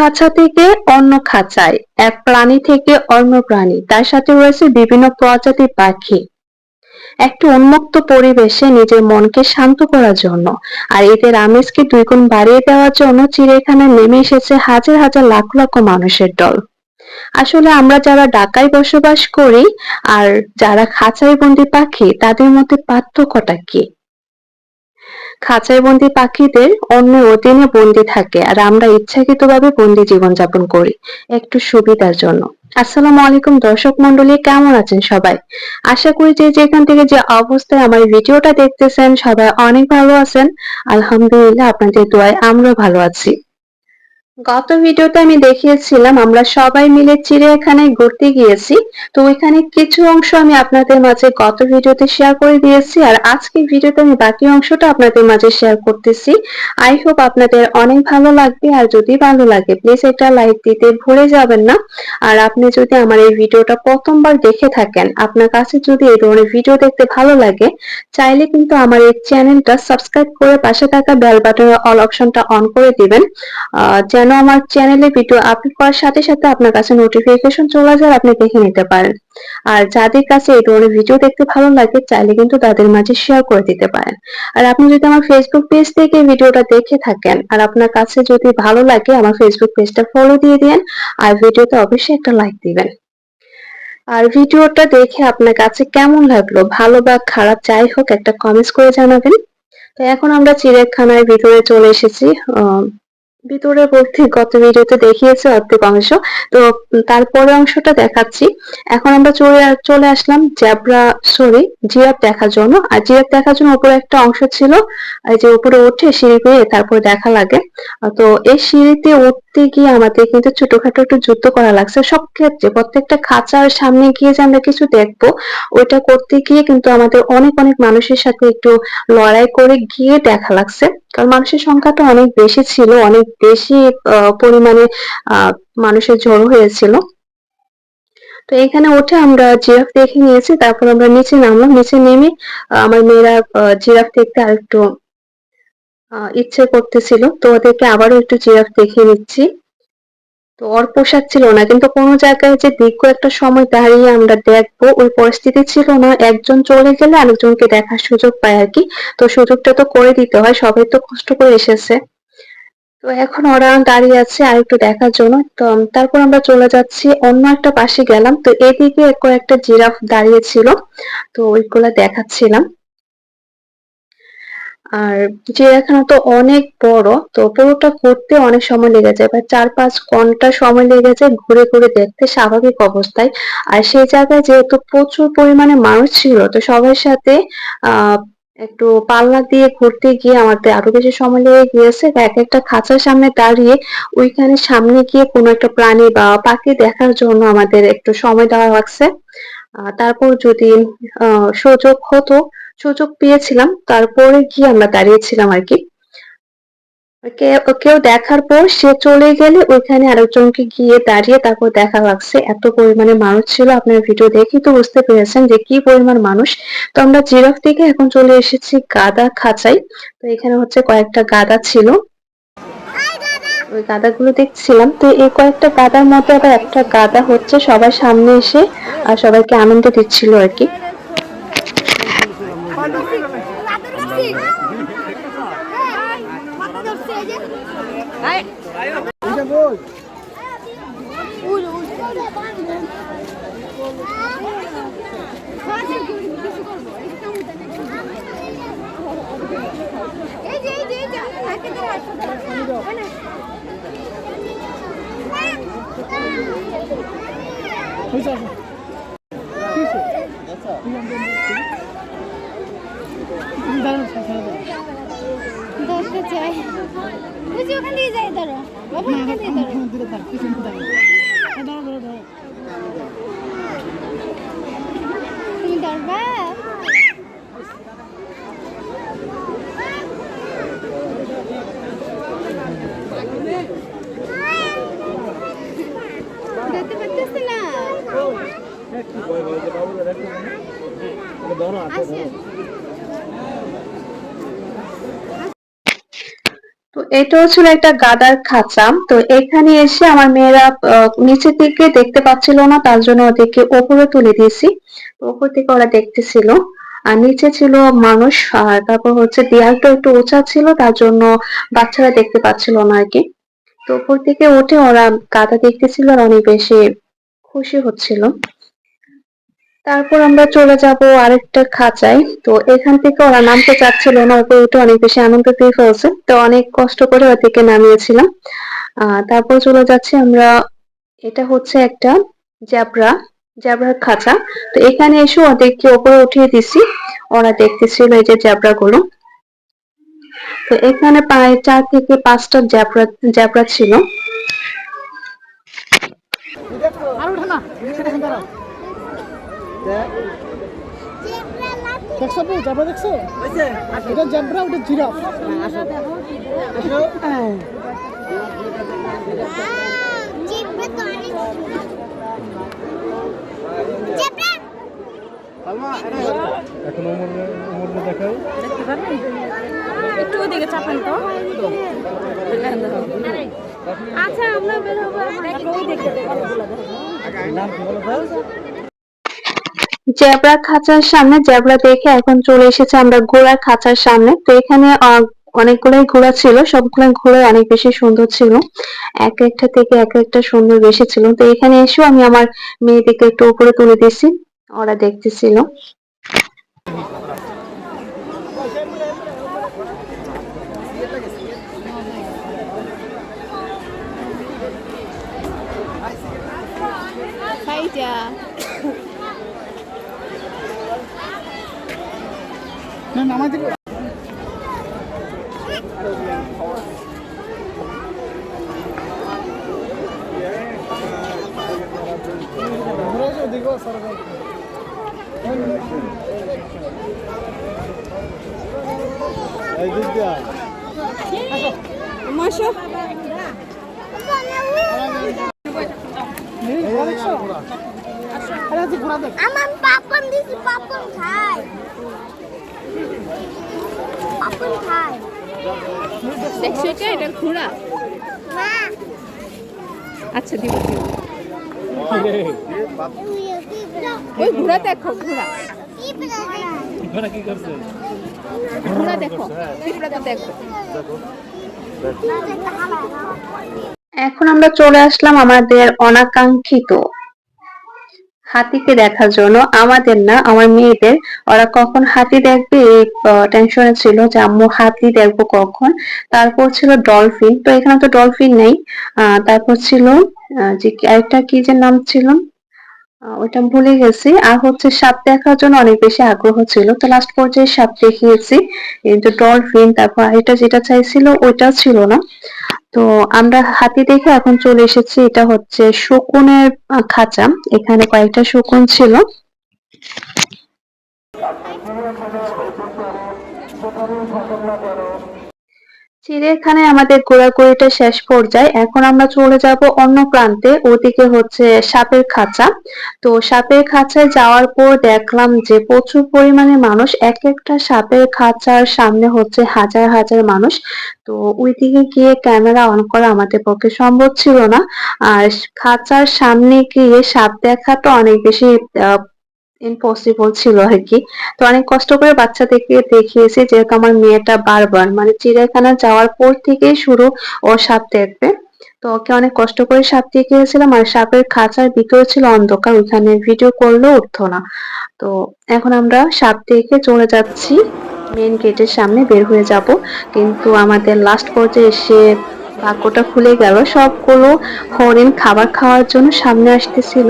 খাঁচা থেকে অন্য খাঁচায়, এক প্রাণী থেকে অন্য প্রাণী। তার সাথে রয়েছে বিভিন্ন প্রজাতির পাখি। একটি উন্মুক্ত পরিবেশে নিজের মনকে শান্ত করার জন্য আর এদের আমেজকে দুই গুণ বাড়িয়ে দেওয়ার জন্য চিড়িয়াখানায় নেমে এসেছে হাজার হাজার লাখ লক্ষ মানুষের দল। আসলে আমরা যারা ঢাকায় বসবাস করি আর যারা খাঁচায় বন্দি পাখি, তাদের মধ্যে পার্থক্যটা কি? খাঁচায় বন্দি পাখিদের অন্য অধীনে বন্দি থাকে আর আমরা ইচ্ছাকৃত ভাবে বন্দি জীবনযাপন করি। একটু সুবিধার জন্য। আসসালামু আলাইকুম দর্শক মন্ডলী কেমন আছেন সবাই? আশা করি যে যেখান থেকে যে অবস্থায় আমার ভিডিওটা দেখতেছেন সবাই অনেক ভালো আছেন। আলহামদুলিল্লাহ, আপনাদের দোয়ায় আমরা ভালো আছি। গত ভিডিওতে আমি দেখিয়েছিলাম, আমরা সবাই মিলে চিড়িয়াখানায় ঘুরতে গিয়েছি। তো ওইখানে কিছু অংশ আমি আপনাদের মাঝে গত ভিডিওতে শেয়ার করে দিয়েছি আর আজকে ভিডিওতে আমি বাকি অংশটা আপনাদের মাঝে শেয়ার করতেছি। আই হোপ আপনাদের অনেক ভালো লাগবে আর যদি ভালো লাগে প্লিজ একটা লাইক দিতে ভুলে যাবেন না। আর আপনি যদি আমার এই ভিডিওটা প্রথমবার দেখে থাকেন, আপনার কাছে যদি এই ধরনের ভিডিও দেখতে ভালো লাগে, চাইলে কিন্তু আমার এই চ্যানেলটা সাবস্ক্রাইব করে পাশে থাকা বেল বাটনের অল অপশনটা অন করে দিবেন। যেন আমার চ্যানেলে ভিডিও আপলোড করার সাথে সাথে আপনার কাছে নোটিফিকেশন চলে যায় আপনি দেখে নিতে পারেন। আর যাদের কাছে এই ধরনের ভিডিও দেখতে ভালো লাগে, চাইলে কিন্তু তাদের মাঝে শেয়ার করে দিতে পারেন। আর আপনি যদি আমার ফেসবুক পেজ থেকে ভিডিওটা দেখে থাকেন, আর আপনার কাছে যদি ভালো লাগে, আমার ফেসবুক পেজটা ফলো দিয়ে দিন, আর ভিডিওতে অবশ্যই একটা লাইক দিবেন। আর ভিডিওটা দেখে আপনার কাছে কেমন লাগল, ভালো বা খারাপ, যাই হোক, একটা কমেন্টস করে জানাবেন। তো এখন আমরা চিড়িয়াখানার ভিতরে চলে এসেছি ভিতরে বলতে গত ভিডিওতে দেখিয়েছে অর্ধেক অংশ। তো তারপরে অংশটা দেখাচ্ছি। এখন আমরা চলে চলে আসলাম জ্যাবরা, সরি জিরাফ দেখার জন্য। আর জিরাফ দেখার জন্য উপরে একটা অংশ ছিল যে উপরে উঠে সিঁড়ি পেয়ে তারপরে দেখা লাগে। তো এই সিঁড়িতে উঠতে গিয়ে আমাদের কিন্তু ছোটখাটো একটু যুদ্ধ করা লাগছে? সব ক্ষেত্রে প্রত্যেকটা খাঁচার সামনে গিয়ে যে আমরা কিছু দেখব, ওইটা করতে গিয়ে কিন্তু আমাদের অনেক অনেক মানুষের সাথে একটু লড়াই করে গিয়ে দেখা লাগছে। কারণ মানুষের সংখ্যাটা অনেক বেশি ছিল, অনেক বেশি পরিমাণে মানুষের জড়ো হয়েছিল। তো এখানে উঠে আমরা জিরাফ দেখে নিয়েছি, তারপর আমরা নিচে নামলাম। নিচে নেমে আমার মেয়েরা জিরাফ দেখতে আর একটু ইচ্ছে করতেছিল। তো ওদেরকে আবারও একটু জিরাফ দেখিয়ে নিচ্ছি তো ওর ছিল না, কিন্তু কোনো জায়গায় যে দীর্ঘ একটা সময় দাঁড়িয়ে আমরা দেখব, ওই পরিস্থিতি ছিল না। একজন চলে গেলে আরেকজনকে দেখার সুযোগ পায় আর কি। তো সুযোগটা তো করে দিতে হয়, সবাই তো কষ্ট করে এসেছে। তো এখন ওরা দাঁড়িয়ে আছে আর একটু দেখার জন্য। তো তারপর আমরা চলে যাচ্ছি, অন্য একটা পাশে গেলাম। তো এদিকে কয়েকটা জিরাফ দাঁড়িয়ে ছিল, তো ওইগুলা দেখাচ্ছিলাম। আর চিড়িয়াখানা তো অনেক বড়, তো পুরোটা ঘুরতে অনেক সময় লেগে যায় বা চার পাঁচ ঘণ্টা সময় লেগে যায় ঘুরে ঘুরে দেখতে স্বাভাবিক অবস্থায়। আর সেই জায়গায় যেহেতু প্রচুর পরিমাণে মানুষ ছিল, তো সবার সাথে, আহ, একটু পাল্লা দিয়ে ঘুরতে গিয়ে আমাদের আরও বেশি সময় লেগে গিয়েছে। এক একটা খাঁচার সামনে দাঁড়িয়ে ওইখানে সামনে গিয়ে কোনো একটা প্রাণী বা পাখি দেখার জন্য আমাদের একটু সময় দেওয়া লাগছে। তারপর যদি সুযোগ হতো সুযোগ পেয়েছিলাম। তারপরে গিয়ে আমরা দাঁড়িয়েছিলাম আর কি। কেউ দেখার পর সে চলে গেলে ওইখানে আরেকজনকে গিয়ে দাঁড়িয়ে তারপর দেখা লাগছে। এত পরিমাণে মানুষ ছিল, আপনার ভিডিও দেখে তো বুঝতে পেরেছেন যে কি পরিমাণ মানুষ। তো আমরা জিরাফ থেকে এখন চলে এসেছি গাদা খাঁচাই তো এখানে হচ্ছে কয়েকটা গাদা ছিল। ওই গাদাগুলো দেখছিলাম। তো এই কয়েকটা গাদার মধ্যে আবার একটা গাদা হচ্ছে সবার সামনে এসে আর সবাইকে আনন্দ দিচ্ছিল আর কি। ঠিক আছে ঠিক আছে চাই বুঝি ওখান দিয়ে যাই ধরো। বাবু ওখান দিয়ে ধরো। তুমি ধরবা ধরতে পারতেছি না আসেন তো এটাও ছিল একটা গাদার খাঁচা। তো এখানে এসে আমার মেয়েরা আহ, নিচে থেকে দেখতে পাচ্ছিল না তার জন্য ওদেরকে ওপরে তুলে দিয়েছি। ওপর থেকে ওরা দেখতেছিল। আর নিচে ছিল মানুষ আর তারপর হচ্ছে দেয়ালটা একটু উঁচা ছিল তার জন্য বাচ্চারা দেখতে পাচ্ছিল না আর কি। তো উপর থেকে উঠে ওরা গাদা দেখতেছিল আর অনেক বেশি খুশি হচ্ছিল। তারপর আমরা চলে যাব আরেকটা খাঁচায়। তো এখান থেকে ওরা নামতে চাচ্ছিল না ওপরে উঠে অনেক বেশি আনন্দ পেয়ে ফেলছে তো অনেক কষ্ট করে ওদেরকে নামিয়েছিলাম। তারপর চলে যাচ্ছি আমরা, এটা হচ্ছে একটা জ্যাবরা, জ্যাবরার খাঁচা। তো এখানে এসে ওদেরকে ওপরে উঠিয়ে দিছি। ওরা দেখতেছিল এই যে জ্যাবরা গুলো তো এখানে প্রায় চার থেকে পাঁচটা জ্যাবরা জ্যাবরা ছিল। আর না দেখছ বউ জাবরা দেখছ? এটা জাবরা ওটা জিরাফ। হ্যাঁ এখন ওমর ওমর দেখাই একটু ওদিকে চাপান তো। আচ্ছা আমরা বের হব দেখতে নাম কি বলো তো? জেব্রা খাঁচার সামনে, জেব্রা দেখে এখন চলে এসেছে আমরা ঘোড়ার খাঁচার সামনে। তো এখানে অনেকগুলোই ঘোড়া ছিল, সবগুলো ঘোড়া অনেক বেশি সুন্দর ছিল। এক একটা থেকে এক একটা সুন্দর বেশি ছিল তো এখানে এসেও আমি আমার মেয়েদেরকে একটু উপরে তুলে দিয়েছি, ওরা দেখতেছিল নামাই দিবে ঘুরে এসো দেখো সরকার এই দিক দিয়া মাসো এই ঘোড়া দেখছ আরে আজ ঘোড়া দেখ আমার পাপন দিছি পাপন খাই পাপন খাই দেখছ এটা এটা ঘোড়া? আচ্ছা দিব ওই ঘোড়া দেখো ঘোড়া। ওরা কি করছে? ঘোড়া দেখো পিঁপড়াটা দেখো। এখন আমরা চলে আসলাম আমাদের অনাকাঙ্ক্ষিত হাতিকে দেখার জন্য। আমাদের না, আমার মেয়েদের, ওরা কখন হাতি দেখবে এই টেনশনে ছিল যে, আম্মু, হাতি দেখব কখন? তারপর ছিল ডলফিন তো এখানে তো ডলফিন নেই। তারপর ছিল যে কি- কি যে নাম ছিল? ওইটা ভুলে গেছি। আর হচ্ছে সাপ দেখার জন্য অনেক বেশি আগ্রহ ছিল। তো লাস্ট পর্যায়ে সাপ দেখিয়েছি। কিন্তু ডলফিন তারপর এটা যেটা চাইছিল, ওইটা ছিল না। তো আমরা হাতি দেখে এখন চলে এসেছি, এটা হচ্ছে শকুনের খাঁচা। এখানে কয়েকটা শকুন ছিল। চিড়িয়াখানায় আমাদের ঘোরাঘুরিটা শেষ পর্যায়ে। এখন আমরা চলে যাব অন্য প্রান্তে, ওদিকে হচ্ছে সাপের খাঁচা। তো সাপের খাঁচায় যাওয়ার পর দেখলাম যে প্রচুর পরিমাণে মানুষ, এক একটা সাপের খাঁচার সামনে হচ্ছে হাজার হাজার মানুষ। তো ওইদিকে গিয়ে ক্যামেরা অন করা আমাদের পক্ষে সম্ভব ছিল না। আর খাঁচার সামনে গিয়ে সাপ দেখাটা অনেক বেশি ইম্পসিবল ছিল আর কি। তো অনেক কষ্ট করে বাচ্চাদেরকে দেখিয়েছি, যেহেতু আমার মেয়েটা বারবার মানে চিড়িয়াখানা যাওয়ার পর থেকেই শুরু ও সাপ দেখবে তো ওকে অনেক কষ্ট করে সাপ দেখিয়েছিলাম, আর সাপের খাঁচার ভিতরে ছিল অন্ধকার, ওইখানে ভিডিও করলেও উঠতো না। তো এখন আমরা সাপ দেখে চলে যাচ্ছি মেন গেটের সামনে বের হয়ে যাব। কিন্তু আমাদের লাস্ট পর্যায়ে এসে ভাগ্যটা খুলে গেল, সবগুলো হরিণ খাবার খাওয়ার জন্য সামনে আসতেছিল।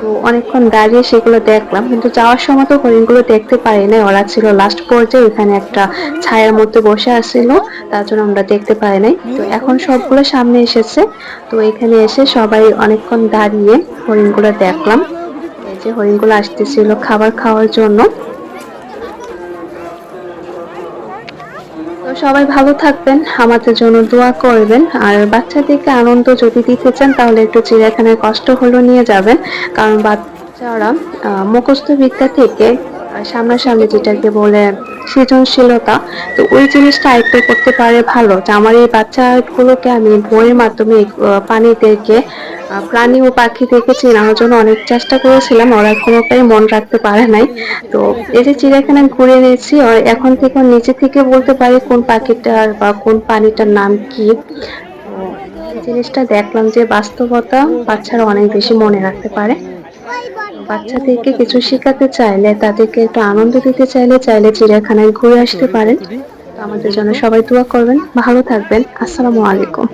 তো অনেকক্ষণ দাঁড়িয়ে সেগুলো দেখলাম, কিন্তু যাওয়ার সময় তো হরিণগুলো দেখতে পারি নাই। ওরা ছিল লাস্ট পর্যায়ে এখানে একটা ছায়ার মধ্যে বসে আসছিল তার জন্য আমরা দেখতে পাই নাই। তো এখন সবগুলো সামনে এসেছে, তো এখানে এসে সবাই অনেকক্ষণ দাঁড়িয়ে হরিণগুলো দেখলাম। এই যে হরিণগুলো আসতেছিল খাবার খাওয়ার জন্য। সবাই ভালো থাকবেন, আমাদের জন্য দোয়া করবেন, আর বাচ্চাদেরকে আনন্দ যদি দিতে চান, তাহলে একটু চিড়িয়াখানায় কষ্ট হলো নিয়ে যাবেন, কারণ বাচ্চারা মুখস্থ বিদ্যা থেকে সামনাসামনি যেটাকে বলে সৃজনশীলতা, তো ওই জিনিসটা আয়ত্ত করতে পারে ভালো যে আমার এই বাচ্চাগুলোকে আমি বইয়ের মাধ্যমে প্রাণীদেরকে প্রাণী ও পাখিদেরকে চেনানোর জন্য অনেক চেষ্টা করেছিলাম। ওরা কোনোটাই মন রাখতে পারে নাই। তো এই যে চিড়িয়াখানা ঘুরে নিয়েছি আর এখন থেকে নিজে থেকে বলতে পারে কোন পাখিটার বা কোন প্রাণীটার নাম কি। জিনিসটা দেখলাম যে বাস্তবতা বাচ্চারা অনেক বেশি মনে রাখতে পারে। বাচ্চাদেরকে কিছু শেখাতে চাইলে, তাদেরকে একটু আনন্দ দিতে চাইলে চাইলে চিড়িয়াখানায় ঘুরে আসতে পারেন। আমাদের জন্য সবাই দোয়া করবেন। ভালো থাকবেন। আসসালামু আলাইকুম।